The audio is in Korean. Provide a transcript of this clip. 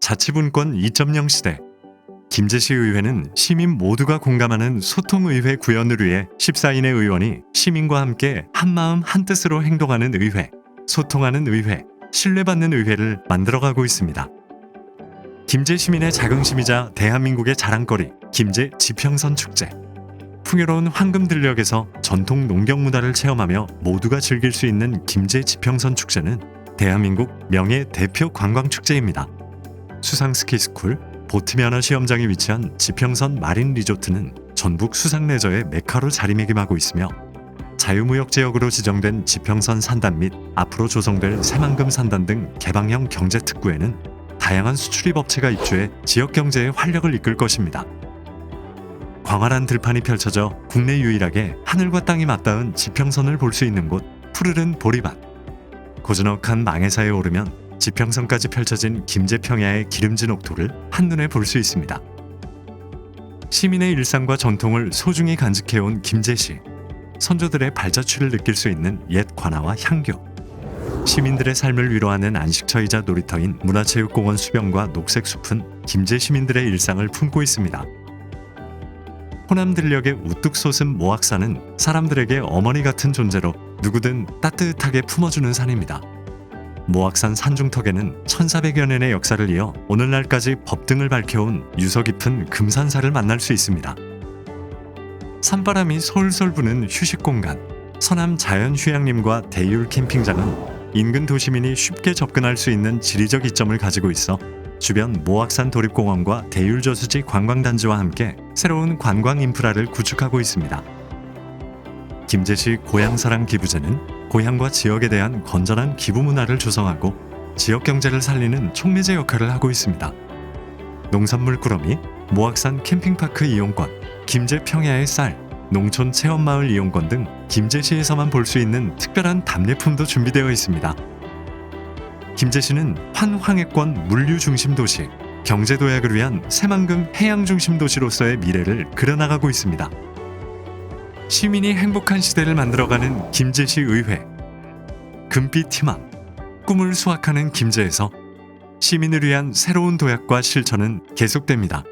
자치분권 2.0 시대 김제시 의회는 시민 모두가 공감하는 소통의회 구현을 위해 14인의 의원이 시민과 함께 한마음 한뜻으로 행동하는 의회, 소통하는 의회, 신뢰받는 의회를 만들어가고 있습니다. 김제 시민의 자긍심이자 대한민국의 자랑거리 김제 지평선 축제 풍요로운 황금 들녘에서 전통 농경 문화를 체험하며 모두가 즐길 수 있는 김제 지평선 축제는 대한민국 명예 대표 관광 축제입니다. 수상 스키스쿨, 보트 면허 시험장이 위치한 지평선 마린 리조트는 전북 수상 레저의 메카로 자리매김하고 있으며 자유무역 지역으로 지정된 지평선 산단 및 앞으로 조성될 새만금 산단 등 개방형 경제 특구에는 다양한 수출입 업체가 입주해 지역 경제에 활력을 이끌 것입니다. 광활한 들판이 펼쳐져 국내 유일하게 하늘과 땅이 맞닿은 지평선을 볼 수 있는 곳 푸르른 보리밭. 고즈넉한 망해사에 오르면 지평선까지 펼쳐진 김제평야의 기름진 옥토를 한눈에 볼 수 있습니다. 시민의 일상과 전통을 소중히 간직해온 김제시. 선조들의 발자취를 느낄 수 있는 옛 관아와 향교. 시민들의 삶을 위로하는 안식처이자 놀이터인 문화체육공원 수변과 녹색 숲은 김제 시민들의 일상을 품고 있습니다. 호남 들녘의 우뚝 솟은 모악산은 사람들에게 어머니 같은 존재로 누구든 따뜻하게 품어주는 산입니다. 모악산 산중턱에는 1400여 년의 역사를 이어 오늘날까지 법등을 밝혀온 유서 깊은 금산사를 만날 수 있습니다. 산바람이 솔솔 부는 휴식 공간, 서남 자연 휴양림과 대율 캠핑장은 인근 도시민이 쉽게 접근할 수 있는 지리적 이점을 가지고 있어 주변 모악산 도립공원과 대율저수지 관광단지와 함께 새로운 관광 인프라를 구축하고 있습니다. 김제시 고향사랑 기부제는 고향과 지역에 대한 건전한 기부 문화를 조성하고 지역 경제를 살리는 촉매제 역할을 하고 있습니다. 농산물 꾸러미, 모악산 캠핑파크 이용권, 김제 평야의 쌀, 농촌 체험마을 이용권 등 김제시에서만 볼 수 있는 특별한 답례품도 준비되어 있습니다. 김제시는 환황해권 물류 중심 도시, 경제 도약을 위한 새만금 해양 중심 도시로서의 미래를 그려나가고 있습니다. 시민이 행복한 시대를 만들어가는 김제시 의회. 금빛 희망, 꿈을 수확하는 김제에서 시민을 위한 새로운 도약과 실천은 계속됩니다.